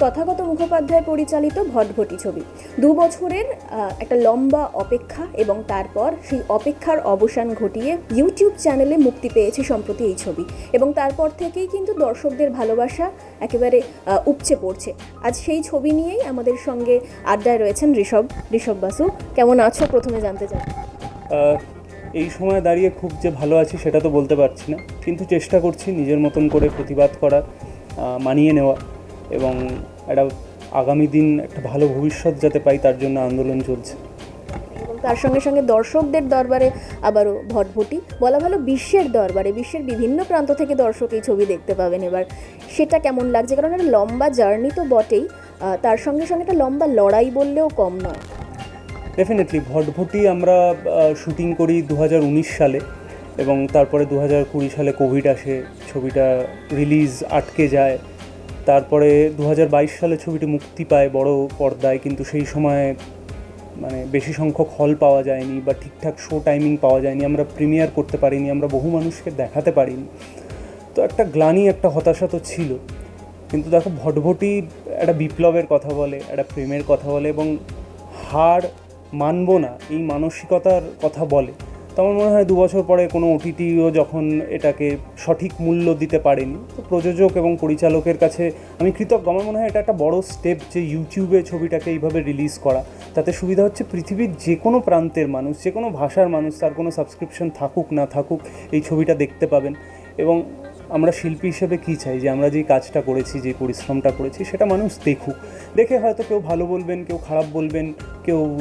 তথাগত মুখোপাধ্যায় পরিচালিত ভটভটি ছবি। দু বছরের একটা লম্বা অপেক্ষা এবং তারপর সেই অপেক্ষার অবসান ঘটিয়ে ইউটিউব চ্যানেলে মুক্তি পেয়েছে সম্প্রতি এই ছবি। এবং তারপর থেকেই কিন্তু দর্শকদের ভালোবাসা একেবারে উপচে পড়ছে। আজ সেই ছবি নিয়েই আমাদের সঙ্গে আড্ডায় রয়েছেন ঋষভ ঋষভ বাসু। কেমন আছো? প্রথমে জানতে চাই। এই সময় দাঁড়িয়ে খুব যে ভালো আছি সেটা তো বলতে পারছি না। কিন্তু চেষ্টা করছি নিজের মতন করে প্রতিবাদ করার মানিয়ে নেওয়া। এবং একটা আগামী দিন একটা ভালো ভবিষ্যৎ যাতে পাই তার জন্য আন্দোলন চলছে। তার সঙ্গে সঙ্গে দর্শকদের দরবারে আবারও ভটভটি। বলা ভালো বিশ্বের দরবারে বিশ্বের বিভিন্ন প্রান্ত থেকে দর্শক এই ছবি দেখতে পাবেন এবার। সেটা কেমন লাগছে? কারণ একটা লম্বা জার্নি তো বটেই। তার সঙ্গে সঙ্গে একটা লম্বা লড়াই বললেও কম নয়। ডেফিনেটলি ভটভটি আমরা শুটিং করি দু হাজার উনিশ সালে এবং তারপরে দু কুড়ি সালে কোভিড আসে ছবিটা রিলিজ আটকে যায়। তারপরে দু হাজার বাইশ সালে ছবিটি মুক্তি পায় বড় পর্দায়, কিন্তু সেই সময় মানে বেশি সংখ্যক হল পাওয়া যায়নি বা ঠিকঠাক শো টাইমিং পাওয়া যায়নি। আমরা প্রিমিয়ার করতে পারিনি, আমরা বহু মানুষকে দেখাতে পারিনি। তো একটা গ্লানি, একটা হতাশা তো ছিল। কিন্তু দেখো, ভটভটি একটা বিপ্লবের কথা বলে, একটা প্রেমের কথা বলে এবং হার মানব না, এই মানসিকতার কথা বলে। তো আমার মনে হয় দু বছর পরে কোনো ওটিটিও যখন এটাকে সঠিক মূল্য দিতে পারেনি, তো প্রযোজক এবং পরিচালকের কাছে আমি কৃতজ্ঞ। আমার মনে হয় এটা একটা বড় স্টেপ যে ইউটিউবে ছবিটাকে এইভাবে রিলিজ করা। তাতে সুবিধা হচ্ছে পৃথিবীর যে কোনো প্রান্তের মানুষ, যে কোনো ভাষার মানুষ, তার কোনো সাবস্ক্রিপশন থাকুক না থাকুক, এই ছবিটা দেখতে পাবেন। এবং আমরা শিল্পী হিসেবে কী চাই? যে আমরা যে কাজটা করেছি যে পরিশ্রমটা করেছি, সেটা মানুষ দেখুক। দেখে হয়তো কেউ ভালো বলবেন, কেউ খারাপ বলবেন, কেউ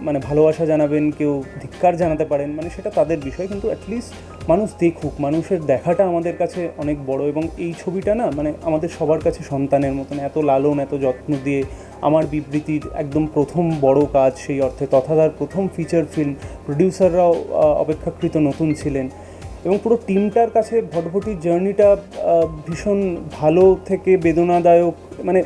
মানে ভালোবাসা জানাবেন, কেউ ধিক্কার জানাতে পারেন মানে সেটা তাদের বিষয়, কিন্তু অ্যাটলিস্ট মানুষ দেখুক। মানুষের দেখাটা আমাদের কাছে অনেক বড় এবং এই ছবিটা না মানে আমাদের সবার কাছে সন্তানের মতন, এত লালন, এত যত্ন দিয়ে আমার বিবৃতির একদম প্রথম বড় কাজ সেই অর্থে তথাধার প্রথম ফিচার ফিল্ম প্রডিউসাররাও অপেক্ষাকৃত নতুন ছিলেন। এবং পুরো টিমটার কাছে ভটভটির জার্নিটা ভীষণ ভালো থেকে বেদনাদায়ক মানে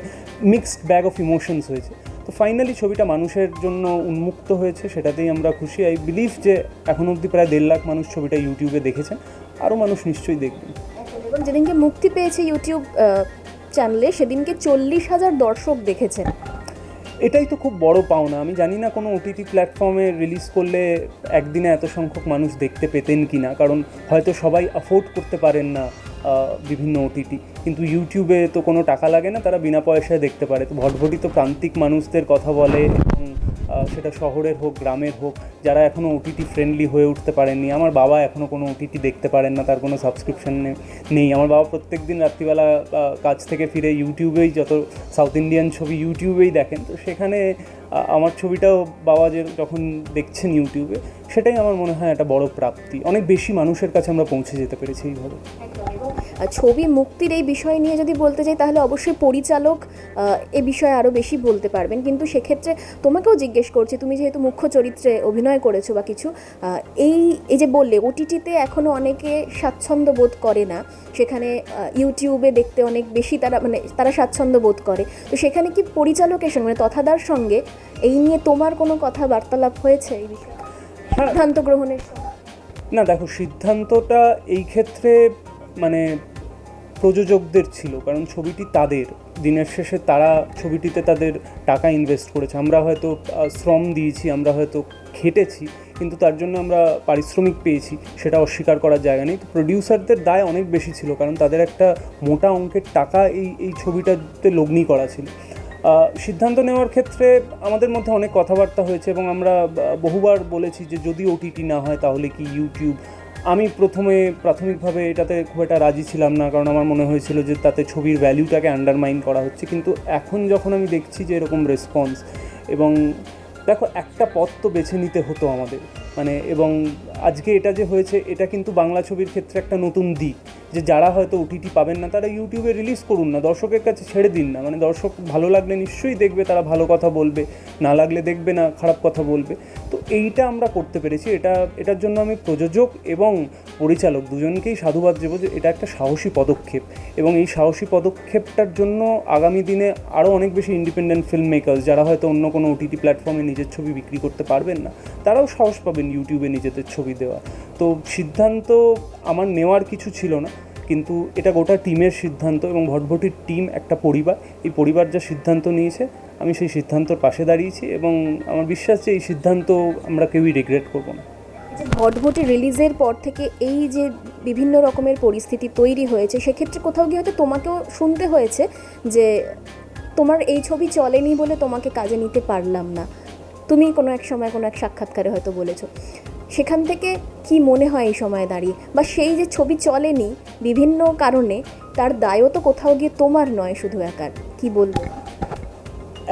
মিক্সড ব্যাগ অফ ইমোশনস হয়েছে। তো ফাইনালি ছবিটা মানুষের জন্য উন্মুক্ত হয়েছে, সেটাতেই আমরা খুশি। আই বিলিভ যে এখন অবধি প্রায় দেড় লাখ মানুষ ছবিটা ইউটিউবে দেখেছেন, আরও মানুষ নিশ্চয়ই দেখবেন। এবং যেদিনকে মুক্তি পেয়েছে ইউটিউব চ্যানেলে সেদিনকে চল্লিশ হাজার দর্শক দেখেছেন। এটাই তো খুব বড় পাওনা। আমি জানি না কোনো ওটিটি প্ল্যাটফর্মে রিলিজ করলে একদিনে এত সংখ্যক মানুষ দেখতে পেতেন কি না কারণ হয়তো সবাই অ্যাফোর্ড করতে পারেন না বিভিন্ন ওটিটি কিন্তু ইউটিউবে তো কোনো টাকা লাগে না, তারা বিনা পয়সায় দেখতে পারে। তো ভটভটি তো প্রান্তিক মানুষদের কথা বলে এবং সেটা শহরের হোক, গ্রামের হোক, যারা এখনও ওটিটি ফ্রেন্ডলি হয়ে উঠতে পারেননি। আমার বাবা এখনও কোনো ওটিটি দেখতে পারেন না, তার কোনো সাবস্ক্রিপশন নেই। আমার বাবা প্রত্যেক দিন রাত্রিবেলা কাজ থেকে ফিরে ইউটিউবেই যত সাউথ ইন্ডিয়ান ছবি ইউটিউবেই দেখেন। তো সেখানে আমার ছবিটাও বাবা যে যখন দেখছেন ইউটিউবে, সেটাই আমার মনে হয় একটা বড় প্রাপ্তি। অনেক বেশি মানুষের কাছে আমরা পৌঁছে যেতে পেরেছি এইভাবে। ছবি মুক্তির এই বিষয় নিয়ে যদি বলতে চাই তাহলে অবশ্যই পরিচালক এ বিষয়ে আরও বেশি বলতে পারবেন। কিন্তু সেক্ষেত্রে তোমাকেও জিজ্ঞেস করছি, তুমি যেহেতু মুখ্য চরিত্রে অভিনয় করেছ বা কিছু এই এই যে বললে, ওটিটিতে এখনও অনেকে স্বাচ্ছন্দ্য বোধ করে না। সেখানে ইউটিউবে দেখতে অনেক বেশি তারা মানে তারা স্বাচ্ছন্দ্য বোধ করে। তো সেখানে কি পরিচালকের সঙ্গে মানে তথাদার সঙ্গে এই নিয়ে তোমার কোনো কথা বার্তালাপ হয়েছে? এই বিষয়ে? হ্যাঁ। সিদ্ধান্ত গ্রহণের না দেখো সিদ্ধান্তটা এই ক্ষেত্রে মানে প্রযোজকদের ছিল কারণ ছবিটি তাদের। দিনের শেষে তারা ছবিটিতে তাদের টাকা ইনভেস্ট করেছে। আমরা হয়তো শ্রম দিয়েছি আমরা হয়তো খেটেছি কিন্তু তার জন্য আমরা পারিশ্রমিক পেয়েছি সেটা অস্বীকার করার জায়গা নেই। তো প্রডিউসারদের দায় অনেক বেশি ছিল কারণ তাদের একটা মোটা অঙ্কের টাকা এই এই ছবিটাতে লগ্নি করা ছিল। সিদ্ধান্ত নেওয়ার ক্ষেত্রে আমাদের মধ্যে অনেক কথাবার্তা হয়েছে এবং আমরা বহুবার বলেছি যে যদি ওটিটি না হয় তাহলে কি ইউটিউব আমি প্রথমে প্রাথমিকভাবে এটাতে খুব একটা রাজি ছিলাম না, কারণ আমার মনে হয়েছিল যে তাতে ছবির ভ্যালিউটাকে আন্ডারমাইন করা হচ্ছে। কিন্তু এখন যখন আমি দেখছি যে এরকম রেসপন্স এবং দেখো, একটা পথ তো বেছে নিতে হতো আমাদের। মানে এবং আজকে এটা যে হয়েছে, এটা কিন্তু বাংলা ছবির ক্ষেত্রে একটা নতুন দিক। যে যারা হয়তো ওটিটি পাবেন না, তারা ইউটিউবে রিলিজ করুন না, দর্শকের কাছে ছেড়ে দিন না। মানে দর্শক ভালো লাগলে নিশ্চয়ই দেখবে, তারা ভালো কথা বলবে, না লাগলে দেখবে না, খারাপ কথা বলবে। তো এইটা আমরা করতে পেরেছি, এটা, এটার জন্য আমি প্রযোজক এবং পরিচালক দুজনকেই সাধুবাদ দেবো যে এটা একটা সাহসী পদক্ষেপ। এবং এই সাহসী পদক্ষেপটার জন্য আগামী দিনে আরও অনেক বেশি ইন্ডিপেন্ডেন্ট ফিল্ম মেকার্স যারা হয়তো অন্য কোনো ওটিটি প্ল্যাটফর্মে নিজের ছবি বিক্রি করতে পারবেন না। তারাও সাহস পাবেন ইউটিউবে নিজেদের ছবি দেওয়া। তো সিদ্ধান্ত আমার নেওয়ার কিছু ছিল না, কিন্তু এটা গোটা টিমের সিদ্ধান্ত এবং ভটভটির টিম একটা পরিবার। এই পরিবার যা সিদ্ধান্ত নিয়েছে, আমি সেই সিদ্ধান্তর পাশে দাঁড়িয়েছি এবং আমার বিশ্বাস যে এই সিদ্ধান্ত আমরা কেউই রিগ্রেট করব না। ভটভটি রিলিজের পর থেকে এই যে বিভিন্ন রকমের পরিস্থিতি তৈরি হয়েছে, সেক্ষেত্রে কোথাও গিয়ে হয়তো তোমাকেও শুনতে হয়েছে যে তোমার এই ছবি চলেনি বলে তোমাকে কাজে নিতে পারলাম না। তুমি কোনো এক সময় কোনো এক সাক্ষাৎকারে হয়তো বলেছ। সেখান থেকে কি মনে হয় এই সময় দাঁড়িয়ে? বা সেই যে ছবি চলেনি বিভিন্ন কারণে, তার দায়ও তো কোথাও গিয়ে তোমার নয় শুধু একার। কি বলব?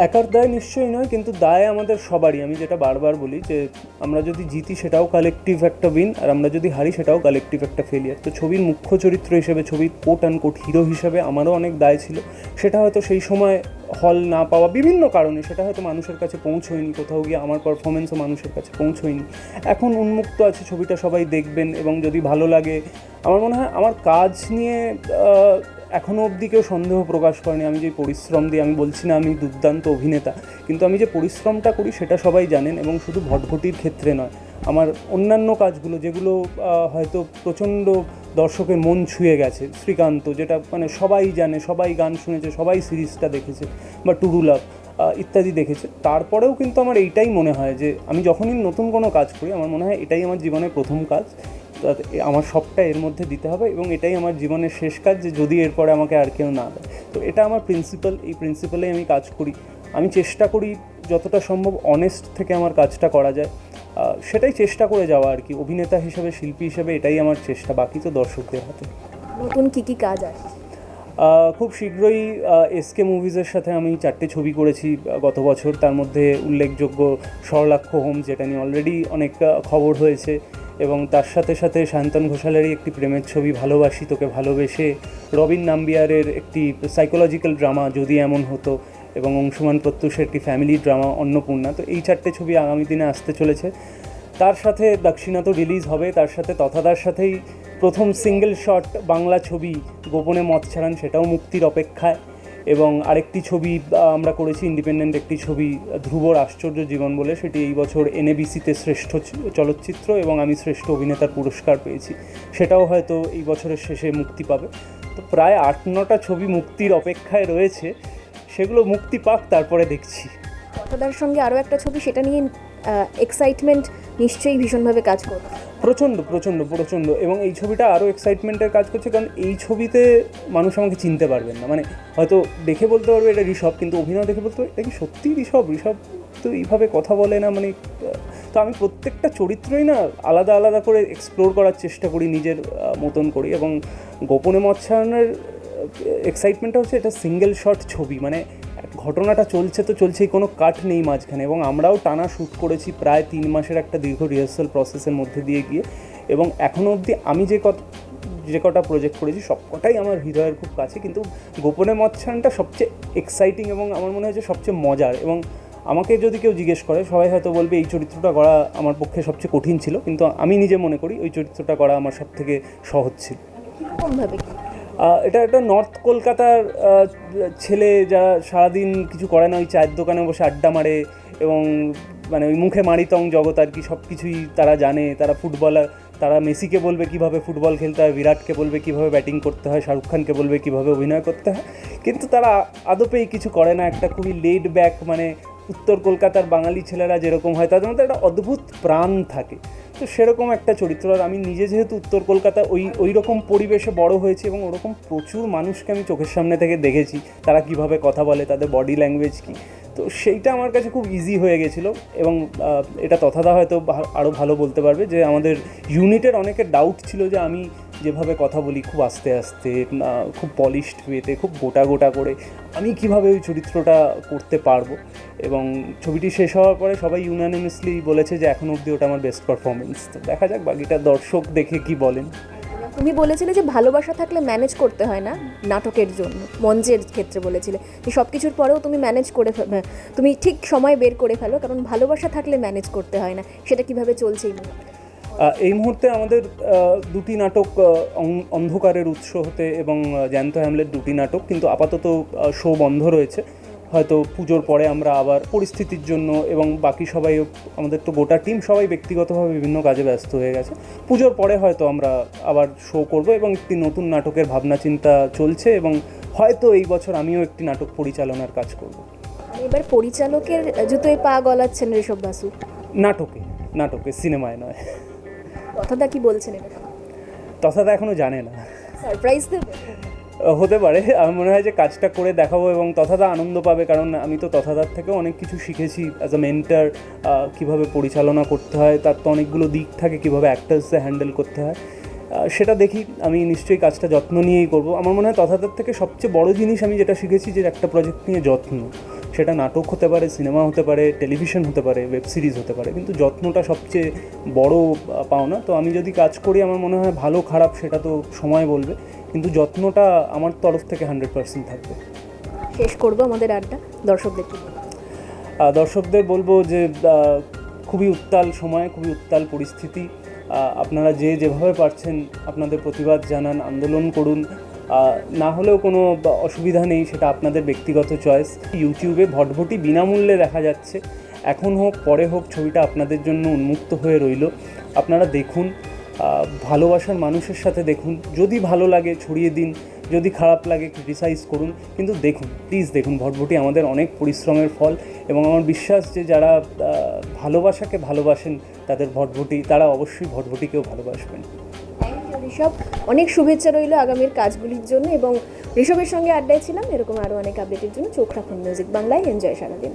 একার দায় নিশ্চয়ই নয়, কিন্তু দায় আমাদের সবারই। আমি যেটা বারবার বলি যে, আমরা যদি জিতি সেটাও কালেকটিভ একটা উইন আর আমরা যদি হারি সেটাও কালেকটিভ একটা ফেলিয়ার তো ছবির মুখ্য চরিত্র হিসেবে, ছবির কোট অ্যান্ড কোট হিরো হিসেবে আমারও অনেক দায় ছিল। সেটা হয়তো সেই সময় হল না পাওয়া বিভিন্ন কারণে সেটা হয়তো মানুষের কাছে পৌঁছয়নি, কোথাও গিয়ে আমার পারফরমেন্সও মানুষের কাছে পৌঁছয়নি। এখন উন্মুক্ত আছে ছবিটা সবাই দেখবেন এবং যদি ভালো লাগে, আমার মনে হয় আমার কাজ নিয়ে এখনও অবধি কেউ সন্দেহ প্রকাশ করেনি। আমি যে পরিশ্রম দিই আমি বলছি না আমি দুর্দান্ত অভিনেতা, কিন্তু আমি যে পরিশ্রমটা করি সেটা সবাই জানেন এবং শুধু ভটভটির ক্ষেত্রে নয়, আমার অন্যান্য কাজগুলো যেগুলো হয়তো প্রচণ্ড দর্শকের মন ছুঁয়ে গেছে। শ্রীকান্ত, যেটা মানে সবাই জানে, সবাই গান শুনেছে, সবাই সিরিজটা দেখেছে বা টুরু লাভ ইত্যাদি দেখেছে। তারপরেও কিন্তু আমার এইটাই মনে হয় যে, আমি যখনই নতুন কোনো কাজ করি, আমার মনে হয় এটাই আমার জীবনের প্রথম কাজ। আমার সবটা এর মধ্যে দিতে হবে এবং এটাই আমার জীবনের শেষ কাজ যে, যদি এরপরে আমাকে আর কেউ না দেয়। তো এটা আমার প্রিন্সিপাল এই প্রিন্সিপালেই আমি কাজ করি। আমি চেষ্টা করি যতটা সম্ভব অনেস্ট থেকে আমার কাজটা করা যায়। সেটাই চেষ্টা করে যাওয়া আর কি। অভিনেতা হিসেবে শিল্পী হিসেবে এটাই আমার চেষ্টা বাকি তো দর্শকদের হাতে। নতুন কি কি কাজ আছে? খুব শীঘ্রই এসকে মুভিজের সাথে আমি চারটে ছবি করেছি গত বছর। তার মধ্যে উল্লেখযোগ্য সরলাক্ষ হোম যেটা নিয়ে অলরেডি অনেক খবর হয়েছে। এবং তার সাথে সাথে শান্তন ঘোষালেরই একটি প্রেমের ছবি ভালোবাসি তোকে ভালোবেসে। রবিন নাম্বিয়ারের একটি সাইকোলজিক্যাল ড্রামা যদি এমন হতো। এবং অংশুমান প্রত্যুষের একটি ফ্যামিলি ড্রামা অন্নপূর্ণা। তো এই চারটে ছবি আগামী দিনে আসতে চলেছে। তার সাথে দক্ষিণা তো রিলিজ হবে, তার সাথে তথাদার সাথেই প্রথম সিঙ্গেল শট বাংলা ছবি গোপনে মত ছাড়ান, সেটাও মুক্তির অপেক্ষায়। এবং আরেকটি ছবি আমরা করেছি ইন্ডিপেন্ডেন্ট একটি ছবি, ধ্রুবর আশ্চর্য জীবন বলে, সেটি এই বছর এনএবিসিতে শ্রেষ্ঠ চলচ্চিত্র এবং আমি শ্রেষ্ঠ অভিনেতার পুরস্কার পেয়েছি। সেটাও হয়তো এই বছরের শেষে মুক্তি পাবে। তো প্রায় আট নটা ছবি মুক্তির অপেক্ষায় রয়েছে। সেগুলো মুক্তি পাক তারপরে দেখছি। কথাদার সঙ্গে আরও একটা ছবি সেটা নিয়ে এক্সাইটমেন্ট নিশ্চয়ই ভীষণভাবে কাজ করবে। প্রচণ্ড প্রচণ্ড প্রচণ্ড। এবং এই ছবিটা আরও এক্সাইটমেন্টের কাজ করছে কারণ এই ছবিতে মানুষ আমাকে চিনতে পারবেন না। মানে হয়তো দেখে বলতে পারবে এটা ঋষভ কিন্তু অভিনয় দেখে বলতে পারবে এটা কি সত্যিই ঋষভ? ঋষভ তো এইভাবে কথা বলে না মানে তো আমি প্রত্যেকটা চরিত্রই না আলাদা আলাদা করে এক্সপ্লোর করার চেষ্টা করি নিজের মতন করি এবং গোপনে মৎস্যায়নের এক্সাইটমেন্টটা হচ্ছে এটা সিঙ্গেল শট ছবি মানে ঘটনাটা চলছে তো চলছেই, কোনো কাট নেই মাঝখানে। এবং আমরাও টানা শ্যুট করেছি প্রায় তিন মাসের একটা দীর্ঘ রিহার্সাল প্রসেসের মধ্যে দিয়ে গিয়ে। এবং এখনও অবধি আমি যে কত, যে কটা প্রজেক্ট করেছি, সবকটাই আমার হৃদয়ের খুব কাছে, কিন্তু গোপনে মৎস্যানটা সবচেয়ে এক্সাইটিং এবং আমার মনে হচ্ছে সবচেয়ে মজার। এবং আমাকে যদি কেউ জিজ্ঞেস করে, সবাই হয়তো বলবে, এই চরিত্রটা করা আমার পক্ষে সবচেয়ে কঠিন ছিল। কিন্তু আমি নিজে মনে করি, ওই চরিত্রটা করা আমার সব থেকে সহজ ছিল। এটা একটা নর্থ কলকাতার ছেলে যারা সারাদিন কিছু করে না, ওই চায়ের দোকানে বসে আড্ডা মারে এবং মানে ওই মুখে মারিতং জগৎ আর কি, সব কিছুই তারা জানে। তারা ফুটবলার, তারা মেসিকে বলবে কীভাবে ফুটবল খেলতে হয়, বিরাটকে বলবে কীভাবে ব্যাটিং করতে হয়, শাহরুখ খানকে বলবে কীভাবে অভিনয় করতে হয়। কিন্তু তারা আদপেই কিছু করে না, একটা খুবই লেড ব্যাক মানে উত্তর কলকাতার বাঙালি ছেলেরা যেরকম হয়, তাদের মধ্যে একটা অদ্ভুত প্রাণ থাকে। তো সেরকম একটা চরিত্র। আর আমি নিজে যেহেতু উত্তর কলকাতা, ওই ওই রকম পরিবেশে বড় হয়েছি এবং ওরকম প্রচুর মানুষকে আমি চোখের সামনে থেকে দেখেছি। তারা কীভাবে কথা বলে, তাদের বডি ল্যাঙ্গুয়েজ কী। তো সেইটা আমার কাছে খুব ইজি হয়ে গেছিল এবং এটা তথাদা হয়তো আরও ভালো বলতে পারবে যে আমাদের ইউনিটের অনেকের ডাউট ছিল যে আমি যেভাবে কথা বলি খুব আস্তে আস্তে খুব পলিশড ওয়েতে খুব গোটা গোটা করে আমি কীভাবে ওই চরিত্রটা করতে পারব? এবং ছবিটি শেষ হওয়ার পরে সবাই ইউনানিমাসলি বলেছে যে এখন অবধি ওটা আমার বেস্ট পারফরমেন্স তো দেখা যাক বাকিটা দর্শক দেখে কি বলেন। তুমি বলেছিলে যে ভালোবাসা থাকলে ম্যানেজ করতে হয় না নাটকের জন্য মঞ্চের ক্ষেত্রে বলেছিলে। যে সব কিছুর পরেও তুমি ম্যানেজ করে হ্যাঁ, তুমি ঠিক সময় বের করে ফেলো কারণ ভালোবাসা থাকলে ম্যানেজ করতে হয় না। সেটা কীভাবে চলছে এই মুহূর্তে? এই মুহূর্তে আমাদের দুটি নাটক অন্ধকারের উৎস হতে এবং জ্যান্ত হ্যামলেট দুটি নাটক কিন্তু আপাতত শো বন্ধ রয়েছে। হয়তো পুজোর পরে আমরা আবার পরিস্থিতির জন্য এবং বাকি সবাই আমাদের তো গোটা টিম সবাই ব্যক্তিগতভাবে বিভিন্ন কাজে ব্যস্ত হয়ে গেছে। পুজোর পরে হয়তো আমরা আবার শো করব এবং একটি নতুন নাটকের ভাবনা চিন্তা চলছে এবং হয়তো এই বছর আমিও একটি নাটক পরিচালনার কাজ করব। এবার পরিচালকের জুতোয় পা গলাচ্ছেন ঋষভ বাসু। নাটকে নাটকে সিনেমায় নয়। কথাটা কি বলছেন এটা তথাটা এখনও জানে না। সারপ্রাইজ দেবে? হতে পারে আমার মনে হয় যে কাজটা করে দেখাবো এবং তথাদা আনন্দ পাবে কারণ আমি তো তথাদার থেকেও অনেক কিছু শিখেছি অ্যাজ আ মেন্টার কীভাবে পরিচালনা করতে হয় তার তো অনেকগুলো দিক থাকে কীভাবে অ্যাক্টার্সে হ্যান্ডেল করতে হয়। সেটা দেখি আমি নিশ্চয়ই কাজটা যত্ন নিয়েই করব। আমার মনে হয় তথাদার থেকে সবচেয়ে বড় জিনিস আমি যেটা শিখেছি যে একটা প্রজেক্ট নিয়ে যত্ন। সেটা নাটক হতে পারে সিনেমা হতে পারে টেলিভিশন হতে পারে ওয়েব সিরিজ হতে পারে। কিন্তু যত্নটা সবচেয়ে বড় পাওনা। তো আমি যদি কাজ করি আমার মনে হয় ভালো খারাপ সেটা তো সময় বলবে। কিন্তু যত্নটা আমার তরফ থেকে হান্ড্রেড পার্সেন্ট থাকবে। শেষ করব আমাদের আড্ডা। দর্শকদের দর্শকদের বলব যে খুবই উত্তাল সময় খুবই উত্তাল পরিস্থিতি। আপনারা যে যেভাবে পারছেন আপনাদের প্রতিবাদ জানান আন্দোলন করুন। না হলেও কোনো অসুবিধা নেই, সেটা আপনাদের ব্যক্তিগত চয়েস ইউটিউবে ভটভটি বিনামূল্যে দেখা যাচ্ছে। এখন হোক, পরে হোক, ছবিটা আপনাদের জন্য উন্মুক্ত হয়ে রইল। আপনারা দেখুন ভালোবাসার মানুষের সাথে দেখুন। যদি ভালো লাগে, ছড়িয়ে দিন। যদি খারাপ লাগে ক্রিটিসাইজ করুন। কিন্তু দেখুন প্লিজ দেখুন, ভটভটি আমাদের অনেক পরিশ্রমের ফল। এবং আমার বিশ্বাস যে যারা ভালোবাসাকে ভালোবাসেন, তাদের ভটভটি, তারা অবশ্যই ভটভটিকেও ভালোবাসবেন। ঋষভ অনেক শুভেচ্ছা রইল আগামীর কাজগুলির জন্য এবং ঋষভের সঙ্গে আড্ডায় ছিলাম, এরকম আরও অনেক আপডেটের জন্য চোখ রাখুন মিউজিক বাংলায় এনজয় সারাদিন।